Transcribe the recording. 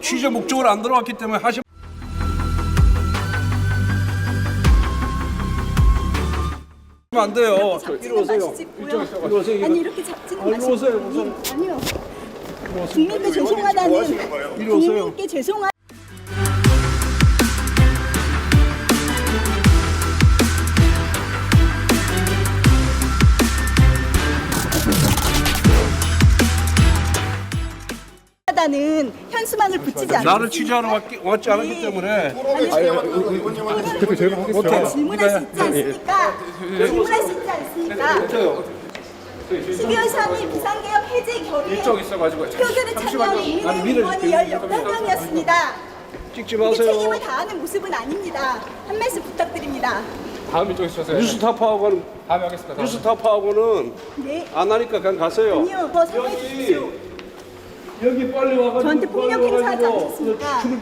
취재 목적으로 안 들어왔기 때문에 하시. 안 돼요. 저 이리 오세요. 이리 오세요. 아니 이렇게 잡지는 아, 이리 마시고 오세요, 우선. 아니요 국민께 죄송하다는 이리 오세요. 국민께 죄송하 다는 현수막을 붙이지 않고 나를 취재하러 왔기, 왔지 않았기 때문에 대표 저희가 하겠습니다. 질문할 수 있지 않습니까? 질문할 수 있지 않습니까? 12월 3일 비상개혁 해제 결의 있어가지고 표결에 참여한 국민의힘 의원이 18명이었습니다. 찍지 마세요. 책임을 다하는 모습은 아닙니다. 한 말씀 부탁드립니다. 다음 이쪽에 서세요. 뉴스 타파하고는 다음에 하겠습니다. 다음. 뉴스 타파하고는 네. 안 하니까 그냥 가세요. 아니요, 더 사과해 주십시오. 여기 빨리 와가지고 저한테 폭력 행사하지 않겠습니까? 줄-